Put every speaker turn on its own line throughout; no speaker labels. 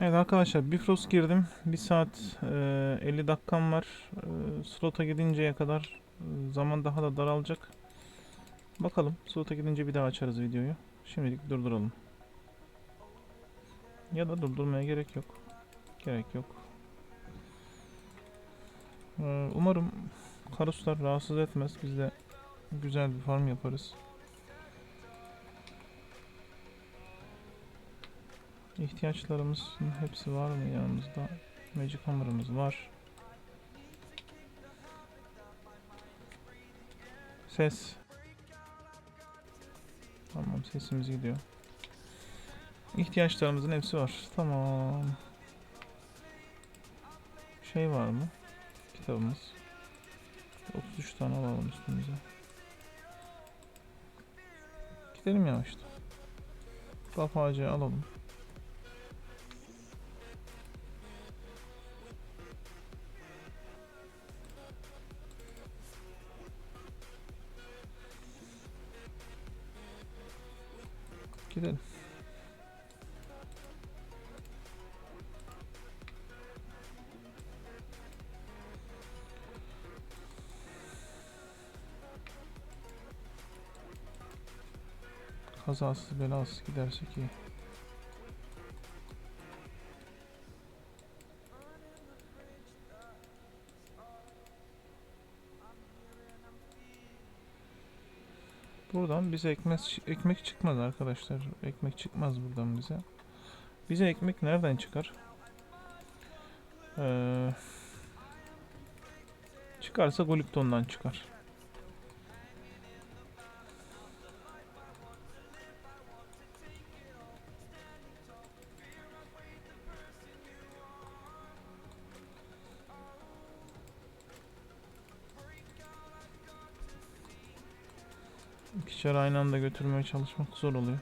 Evet arkadaşlar Bifrost girdim. 1 saat e, 50 dakikam var. E, slota gidinceye kadar e, zaman daha da daralacak. Bakalım slota gidince bir daha açarız videoyu. Şimdilik durduralım. Ya da durdurmaya gerek yok. Gerek yok. E, umarım karuslar rahatsız etmez. Biz de güzel bir farm yaparız. İhtiyaçlarımızın hepsi var mı yanımızda? Magic Hammer'ımız var. Ses. Tamam sesimiz gidiyor. İhtiyaçlarımızın hepsi var. Tamam. Şey var mı? Kitabımız. 33 tane alalım üstümüze. Gidelim yavaştan. Kaf ağacı alalım. Kazasız belasız gidersek iyi. Buradan bize ekmek, ekmek çıkmaz arkadaşlar. Ekmek çıkmaz buradan bize. Bize ekmek nereden çıkar? Ee, çıkarsa Golipton'dan çıkar. İkişer aynı anda götürmeye çalışmak zor oluyor.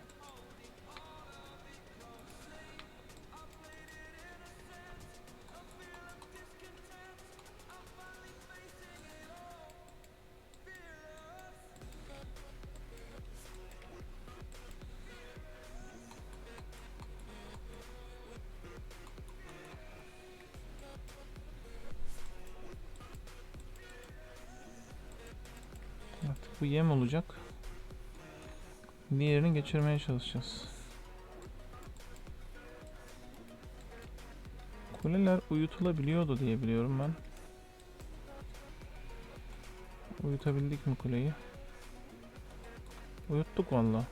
Bu yem olacak. Diğerini geçirmeye çalışacağız. Kuleler uyutulabiliyordu diye biliyorum ben. Uyutabildik mi kuleyi? Uyuttuk valla.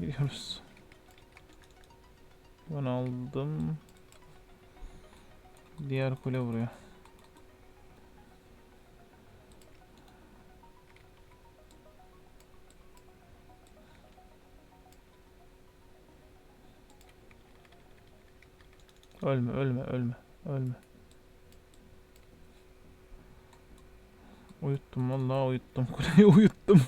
Gidiyoruz. Ben aldım. Diğer kule vuruyor. Ölme, ölme, ölme, ölme. Uyuttum vallahi uyuttum. Kuleyi uyuttum.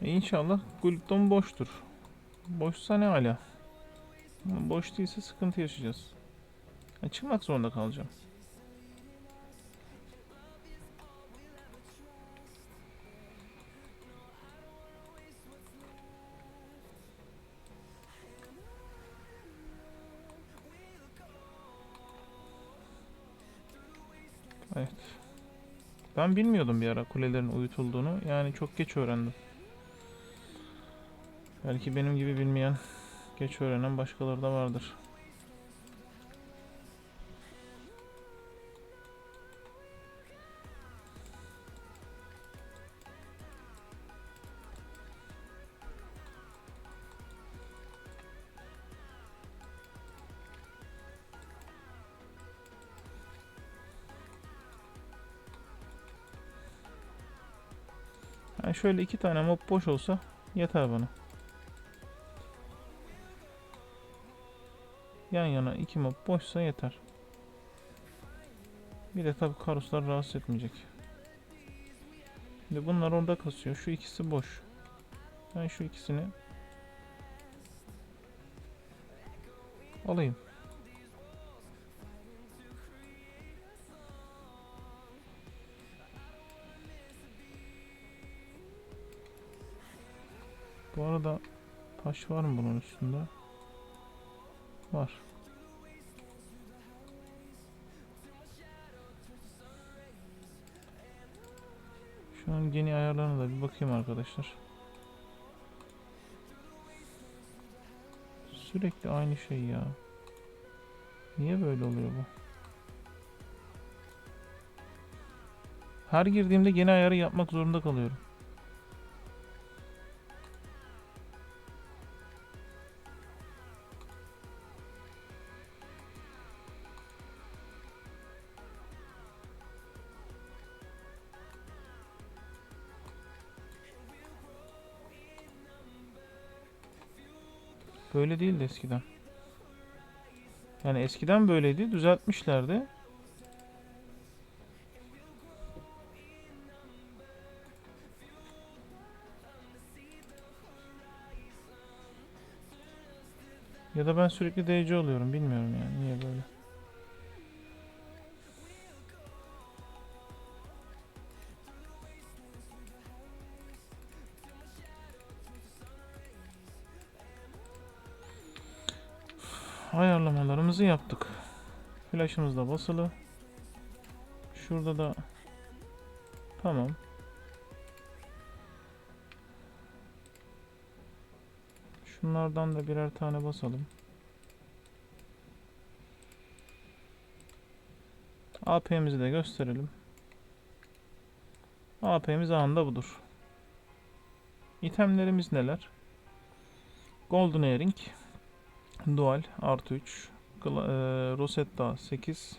İnşallah Gulpton boştur. Boşsa ne hala. Boş değilse sıkıntı yaşayacağız. Ya çıkmak zorunda kalacağım. Evet. Ben bilmiyordum bir ara kulelerin uyutulduğunu. Yani çok geç öğrendim. Belki benim gibi bilmeyen, geç öğrenen başkaları da vardır. Şöyle iki tane mob boş olsa yeter bana. Yan yana iki mob boşsa yeter. Bir de tabi karuslar rahatsız etmeyecek. Şimdi bunlar orada kasıyor. Şu ikisi boş. Ben şu ikisini alayım. Bu arada taş var mı bunun üstünde? Var. Şu an yeni ayarlarına da bir bakayım arkadaşlar. Sürekli aynı şey ya. Niye böyle oluyor bu? Her girdiğimde yeni ayarı yapmak zorunda kalıyorum. Böyle değildi eskiden. Yani eskiden böyleydi, düzeltmişlerdi. Ya da ben sürekli DC oluyorum, bilmiyorum yani niye böyle. Ayarlamalarımızı yaptık. Flash'ımız da basılı. Şurada da tamam. Şunlardan da birer tane basalım. AP'mizi de gösterelim. AP'miz anında budur. İtemlerimiz neler? Golden Earring, Dual artı 3 Gla- e, Rosetta 8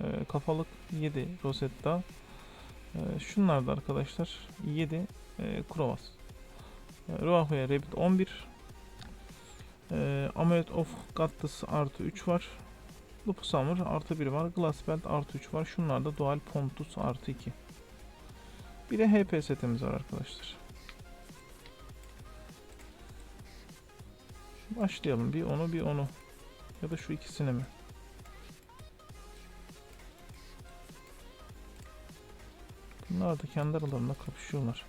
e, kafalık 7 Rosetta. E, şunlar da arkadaşlar 7 e, Krovas. E, Ruahu'ya Rabbit 11 e, Amulet of Goddess artı 3 var. Lupus Hammer artı 1 var. Glass Belt artı 3 var. Şunlar da Dual Pontus artı 2 bir de HP setimiz var arkadaşlar Başlayalım. Bir onu bir onu. Ya da şu ikisini mi? Bunlar da kendi aralarında kapışıyorlar.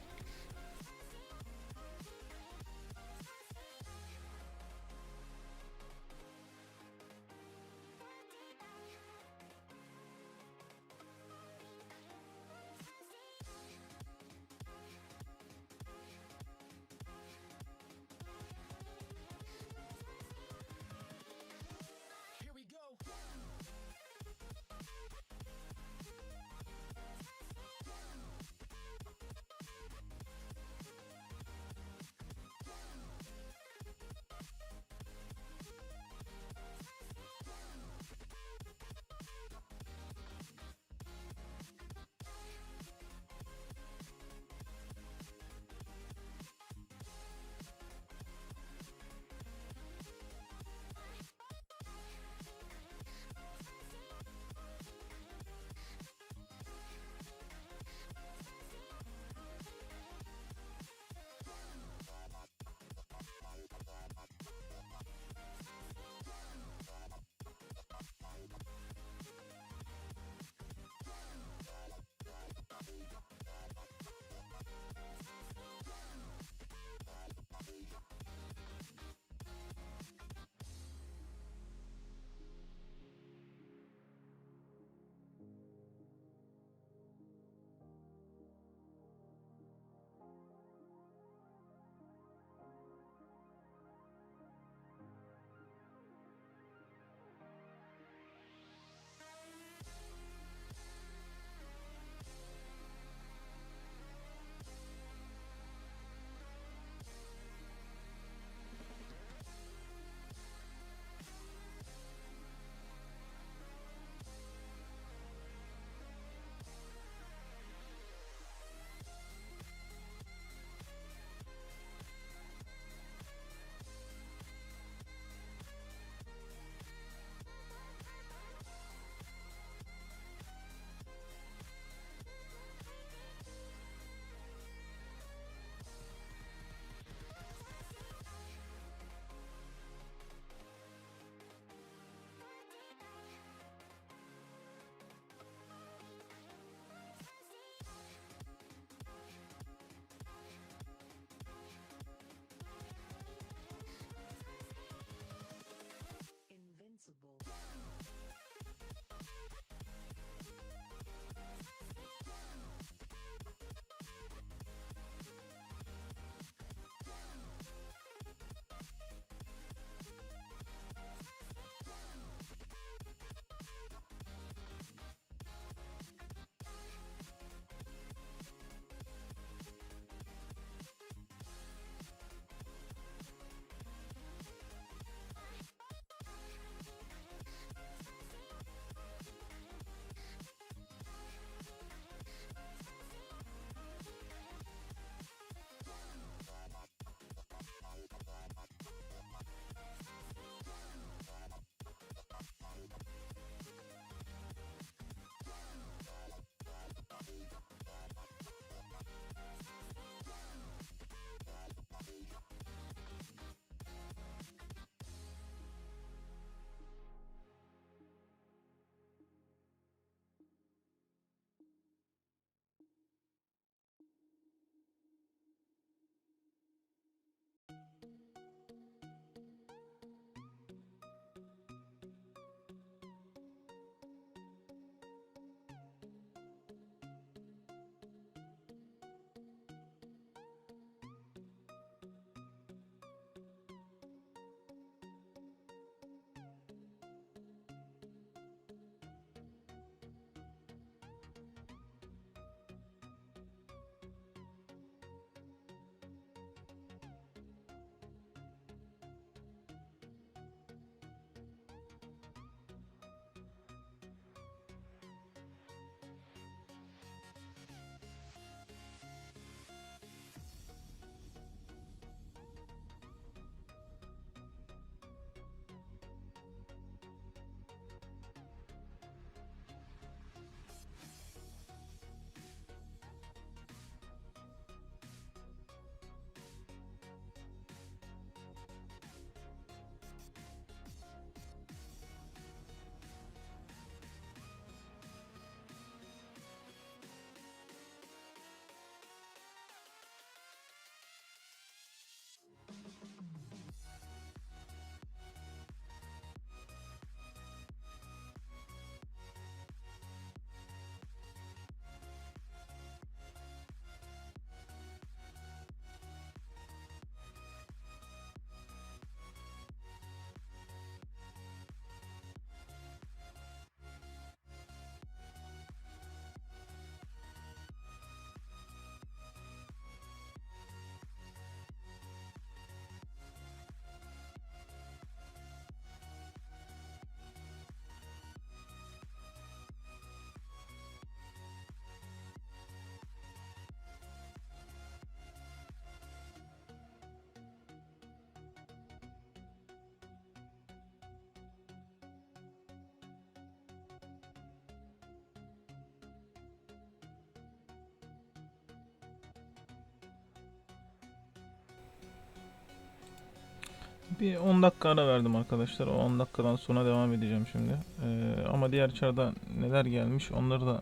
Bir 10 dakika ara verdim arkadaşlar. O 10 dakikadan sonra devam edeceğim şimdi. Ee, ama diğer çarda neler gelmiş onları da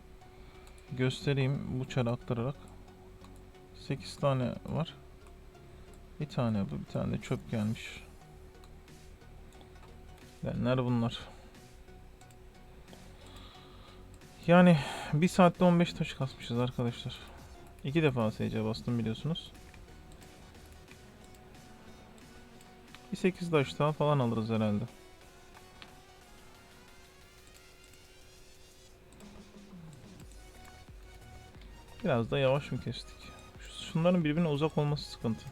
göstereyim bu çara aktararak. 8 tane var. Bir tane bu, bir tane de çöp gelmiş. Gelenler bunlar. Yani bir saatte 15 taş kasmışız arkadaşlar. İki defa SC bastım biliyorsunuz. Bir 8 taş daha falan alırız herhalde. Biraz da yavaş mı kestik? Şu- Şunların birbirine uzak olması sıkıntı.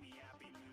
me happy.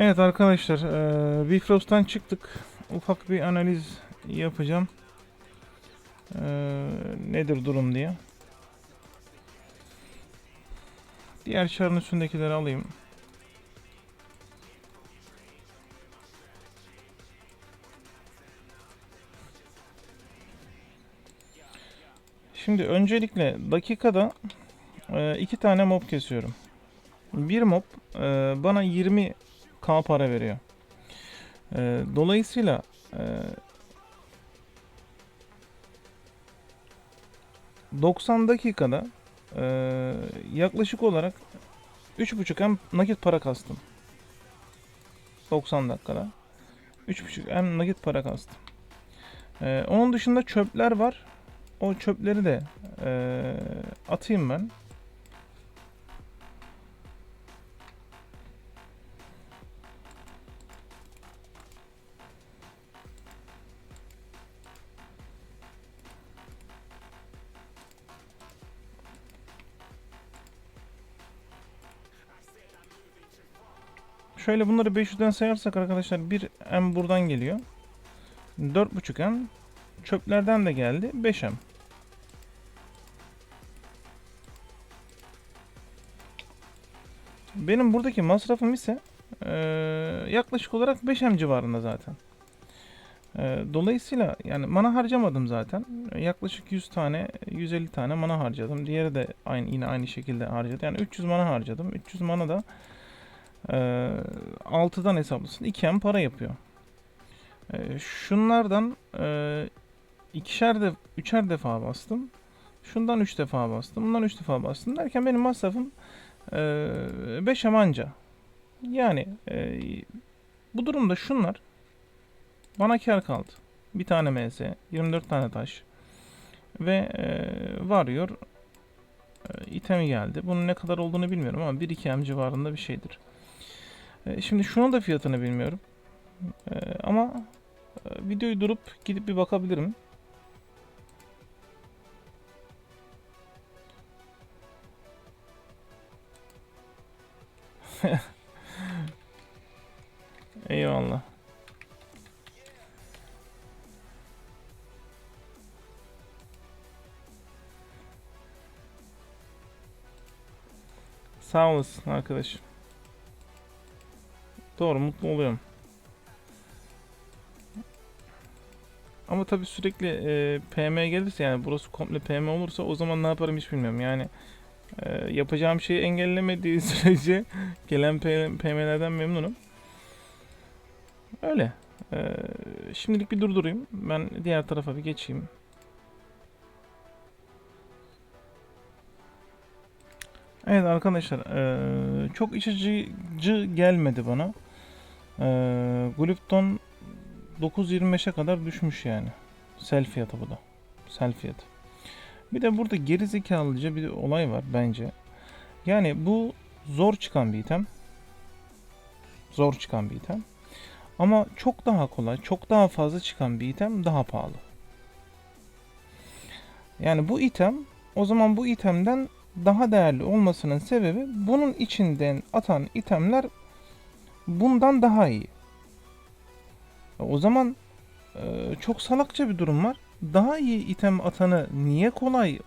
Evet arkadaşlar, eee Bifrost'tan çıktık. Ufak bir analiz yapacağım. Eee, nedir durum diye. Diğer çarın üstündekileri alayım. Şimdi öncelikle dakikada eee, iki tane mob kesiyorum. Bir mob eee, bana 20 K para veriyor. Ee, dolayısıyla e, 90 dakikada e, yaklaşık olarak 3.5 M nakit para kastım. 90 dakikada. 3.5 M nakit para kastım. Ee, onun dışında çöpler var. O çöpleri de e, atayım ben. Şöyle bunları 500'den sayarsak arkadaşlar 1 M buradan geliyor. 4.5 M çöplerden de geldi 5 M. Benim buradaki masrafım ise eee, yaklaşık olarak 5 M civarında zaten. Eee, dolayısıyla yani mana harcamadım zaten. Yaklaşık 100 tane, 150 tane mana harcadım. Diğeri de aynı yine aynı şekilde harcadı. Yani 300 mana harcadım. 300 mana da eee 6'dan hesaplasın 2 M para yapıyor. Eee, şunlardan eee ikişer de üçer defa bastım. Şundan 3 defa bastım. Bundan 3 defa bastım derken benim masrafım 5 amanca. Yani eee, bu durumda şunlar bana kar kaldı. Bir tane MS, 24 tane taş ve eee varıyor eee, itemi geldi. Bunun ne kadar olduğunu bilmiyorum ama 1-2 M civarında bir şeydir. Eee, şimdi şunun da fiyatını bilmiyorum. Eee, ama eee, videoyu durup gidip bir bakabilirim. Eyvallah. Sağ olasın arkadaşım. Doğru mutlu oluyorum. Ama tabii sürekli e, PM gelirse yani burası komple PM olursa o zaman ne yaparım hiç bilmiyorum. Yani e, yapacağım şeyi engellemediği sürece gelen PM'lerden memnunum. Öyle. E, şimdilik bir durdurayım. Ben diğer tarafa bir geçeyim. Evet arkadaşlar eee, çok iç açıcı gelmedi bana. Eee Glupton 9.25'e kadar düşmüş yani. Sel fiyatı bu da. Sel fiyatı. Bir de burada gerizekalıca bir olay var bence. Yani bu zor çıkan bir item. Zor çıkan bir item. Ama çok daha kolay, çok daha fazla çıkan bir item daha pahalı. Yani bu item o zaman bu itemden daha değerli olmasının sebebi bunun içinden atan itemler bundan daha iyi. O zaman e, çok salakça bir durum var. Daha iyi item atanı niye kolay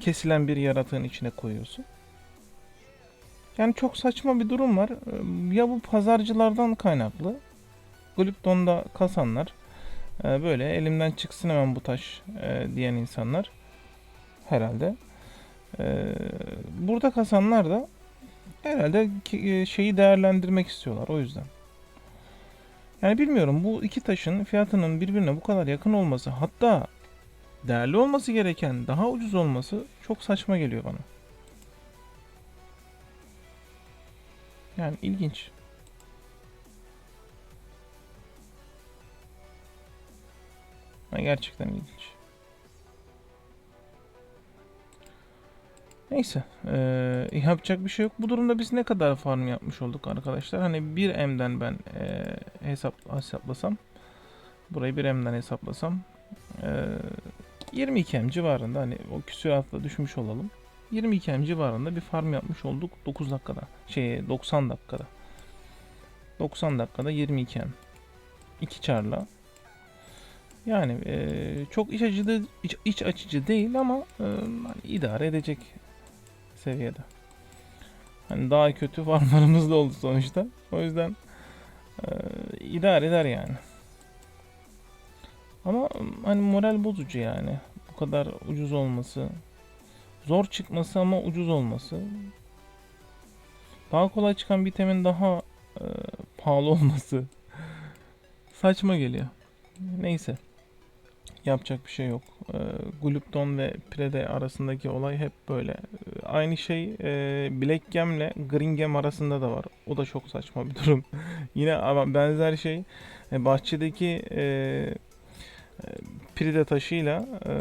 kesilen bir yaratığın içine koyuyorsun? Yani çok saçma bir durum var. E, Ya bu pazarcılardan kaynaklı. Glupton'da kasanlar e, böyle elimden çıksın hemen bu taş e, diyen insanlar herhalde. Burada kasanlar da herhalde e, şeyi değerlendirmek istiyorlar o yüzden. Yani bilmiyorum bu iki taşın fiyatının birbirine bu kadar yakın olması hatta değerli olması gereken daha ucuz olması çok saçma geliyor bana. Yani ilginç. Gerçekten ilginç. Neyse. eee, yapacak bir şey yok. Bu durumda biz ne kadar farm yapmış olduk arkadaşlar? Hani 1M'den ben eee, hesap hesaplasam burayı 1M'den hesaplasam eee 22M civarında hani o küsuratla düşmüş olalım. 22M civarında bir farm yapmış olduk 9 dakikada. Şey 90 dakikada. 90 dakikada 22M. 2 çarla. Yani eee, çok iç açıcı iç, iç açıcı değil ama eee, hani idare edecek seviyede. Hani daha kötü farmlarımız da oldu sonuçta. O yüzden eee, idare eder yani. Ama hani moral bozucu yani. Bu kadar ucuz olması. Zor çıkması ama ucuz olması. Daha kolay çıkan bir temin daha eee, pahalı olması. Saçma geliyor. Neyse. Yapacak bir şey yok. Ee, Glupton ve Prede arasındaki olay hep böyle. Ee, Aynı şey e, Black Gem'le Green Gem arasında da var. O da çok saçma bir durum. Yine ama benzer şey e, bahçedeki e, e, Pride taşıyla e,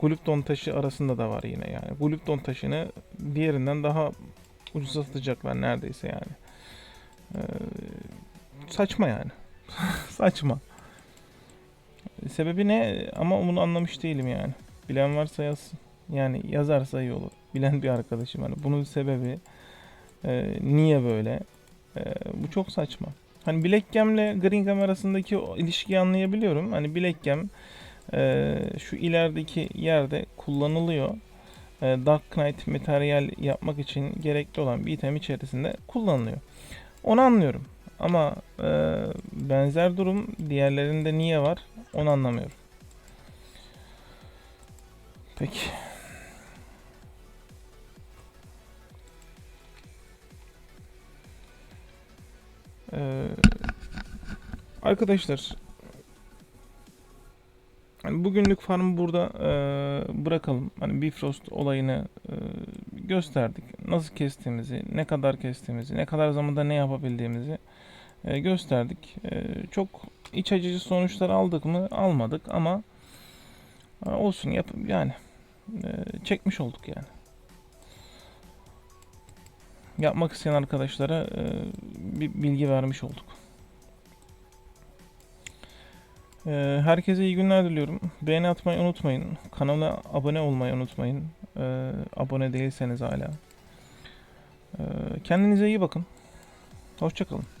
Glupton taşı arasında da var yine yani. Glupton taşını diğerinden daha ucuza satacaklar neredeyse yani. Ee, saçma yani. saçma. Sebebi ne ama onu anlamış değilim yani. Bilen varsa yazsın. Yani yazarsa iyi olur. Bilen bir arkadaşım hani bunun sebebi Ee, niye böyle? Ee, bu çok saçma. Hani Black Gem'le Green Gem arasındaki o ilişkiyi anlayabiliyorum. Hani Black Gem e, şu ilerideki yerde kullanılıyor. E, Dark Knight materyal yapmak için gerekli olan bir item içerisinde kullanılıyor. Onu anlıyorum. Ama e, benzer durum diğerlerinde niye var onu anlamıyorum. Peki. Ee, arkadaşlar hani bugünlük farmı burada e, bırakalım. Hani Bifrost olayını e, gösterdik. Nasıl kestiğimizi, ne kadar kestiğimizi, ne kadar zamanda ne yapabildiğimizi e, gösterdik. E, çok iç açıcı sonuçlar aldık mı? Almadık ama e, olsun yap yani çekmiş olduk yani. Yapmak isteyen arkadaşlara bir bilgi vermiş olduk. Herkese iyi günler diliyorum. Beğeni atmayı unutmayın. Kanala abone olmayı unutmayın. Abone değilseniz hala. Kendinize iyi bakın. Hoşçakalın.